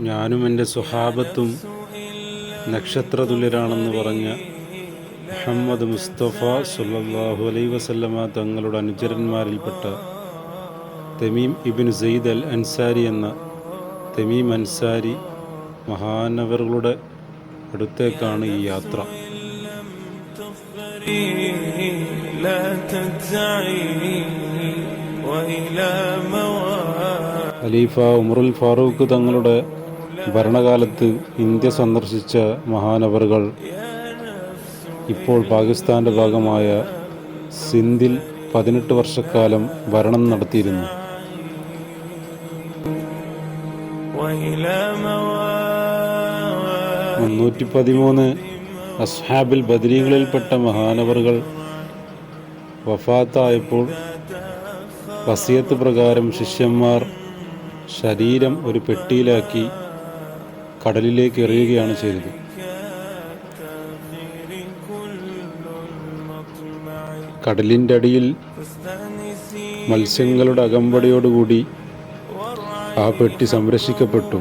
ഞാനും എന്റെ സുഹാബത്തും നക്ഷത്രതുല്യരാണെന്ന് പറഞ്ഞ മുഹമ്മദ് മുസ്തഫ സുല്ലാഹു അലൈ വസല്ലമ തങ്ങളുടെ അനുചരന്മാരിൽപ്പെട്ട Tamim ibn Zaid al Ansari എന്ന തമീം അൻസാരി മഹാനവറുകളുടെ അടുത്തേക്കാണ് ഈ യാത്ര. ഖലീഫ ഉമറുൽ ഫാറൂഖ് തങ്ങളുടെ ഭരണകാലത്ത് ഇന്ത്യ സന്ദർശിച്ച മഹാനവറുകൾ ഇപ്പോൾ പാകിസ്ഥാന്റെ ഭാഗമായ സിന്ധിൽ പതിനെട്ട് വർഷക്കാലം ഭരണം നടത്തിയിരുന്നു. മുന്നൂറ്റി പതിമൂന്ന് അസ്ഹാബിൽ ബദരീങ്ങളിൽപ്പെട്ട മഹാനവറുകൾ വഫാത്തായപ്പോൾ വസിയത്ത് പ്രകാരം ശിഷ്യന്മാർ ശരീരം ഒരു പെട്ടിയിലാക്കി കടലിലേക്ക് എറിയുകയാണ് ചെയ്തത്. കടലിന്റെ അടിയിൽ മത്സ്യങ്ങളുടെ അകമ്പടിയോടുകൂടി ആ പെട്ടി സംരക്ഷിക്കപ്പെട്ടു.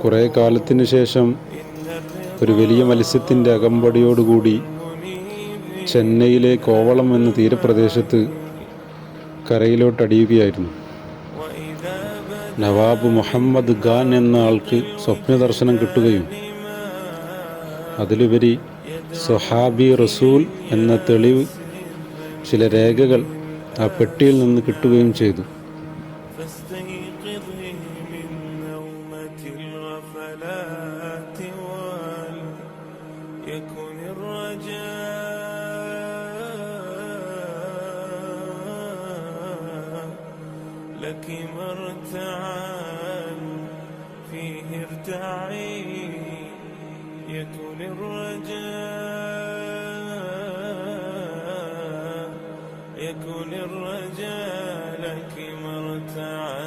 കുറേ കാലത്തിനു ശേഷം ഒരു വലിയ മത്സ്യത്തിന്റെ അകമ്പടിയോടുകൂടി ചെന്നൈയിലെ കോവളം എന്ന തീരപ്രദേശത്ത് കരയിലോട്ടടിയുകയായിരുന്നു. നവാബ് മുഹമ്മദ് ഖാൻ എന്ന ആൾക്ക് സ്വപ്നദർശനം കിട്ടുകയും അതിലുപരി സൊഹാബി റസൂൽ എന്ന തെളിവ് ചില രേഖകൾ ആ പെട്ടിയിൽ നിന്ന് കിട്ടുകയും ചെയ്തു فاستيقظي لك مرتعا فيه ارتعي يكن الرجاء يكن الرجاء لك مرتعا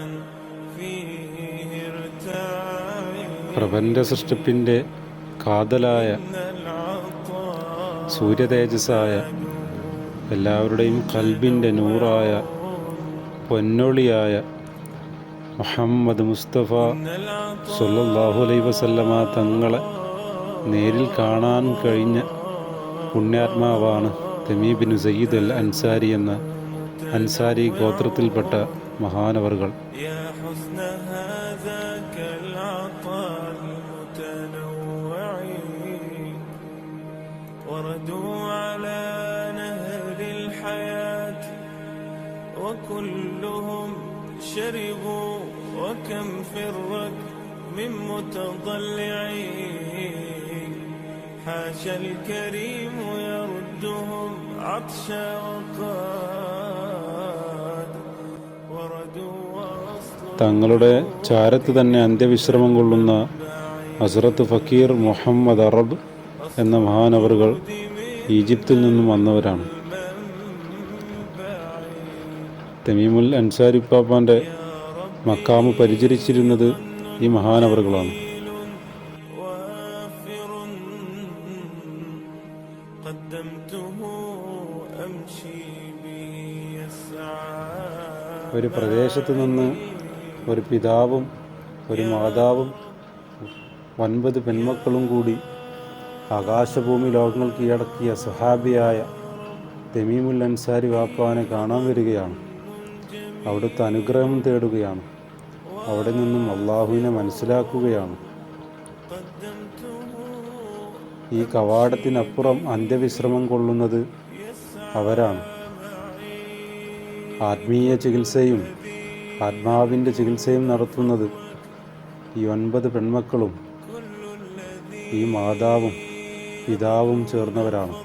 فيه ارتعي പ്രപഞ്ച സൃഷ്ടിപ്പിൻ്റെ കാതലായ من العطاء സൂര്യതേജസ്സായ എല്ലാവരുടെയും കൽബിൻ്റെ നൂറായ പൊന്നൊളിയായ മുഹമ്മദ് മുസ്തഫ من العطاء സല്ലല്ലാഹു അലൈഹി വസല്ലമ തങ്ങളെ നേരിൽ കാണാൻ കഴിഞ്ഞ പുണ്യാത്മാവാണ് തമീബിൻ സയ്യിദ് അൽ അൻസാരി എന്ന അൻസാരി ഗോത്രത്തിൽപ്പെട്ട മഹാനവറുകൾ يا حسن هذاك العطاء المتنوع وردوا على نهر الحياة وكلهم شربوا وكم في الركب من متضلعين حاشا الكريم يردهم عطشا وقاد وردوا وأصل തങ്ങളുടെ ചാരത്ത് തന്നെ അന്ത്യവിശ്രമം കൊള്ളുന്ന ഹസ്രത്ത് ഫക്കീർ മുഹമ്മദ് അറബ് എന്ന മഹാനവറുകൾ ഈജിപ്തിൽ നിന്നും വന്നവരാണ് തമീമുൽ അൻസാരിപ്പാപ്പാന്റെ മക്കാമ് പരിചരിച്ചിരുന്നത് ഈ മഹാനവറുകളാണ്. ഒരു പ്രദേശത്ത് നിന്ന് ഒരു പിതാവും ഒരു മാതാവും ഒൻപത് പെൺമക്കളും കൂടി ആകാശഭൂമി ലോകങ്ങൾ കീഴടക്കിയ സഹാബിയായ തെമീമുൽ അൻസാരി വാപ്പാനെ കാണാൻ വരികയാണ്. അവിടുത്തെ അനുഗ്രഹം തേടുകയാണ്. അവിടെ നിന്നും അള്ളാഹുവിനെ മനസ്സിലാക്കുകയാണ്. ഈ കവാടത്തിനപ്പുറം അന്ത്യവിശ്രമം കൊള്ളുന്നത് അവരാണ്. ആത്മീയ ചികിത്സയും ആത്മാവിന്റെ ചികിത്സയും നടത്തുന്നത് ഈ ഒൻപത് പെൺമക്കളും ഈ മാതാവും പിതാവും ചേർന്നവരാണ്.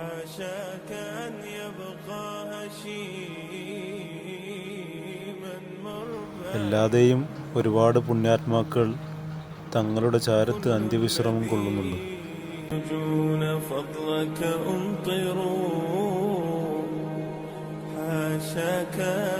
حاشاك أن يبقى هشيما مربى അല്ലാതെയും ഒരുപാട് പുണ്യാത്മാക്കൾ തങ്ങളുടെ ചാരത്ത് അന്ത്യവിശ്രമം കൊള്ളുന്നുണ്ട് يرجون فضلك أمطروا حاشاك أن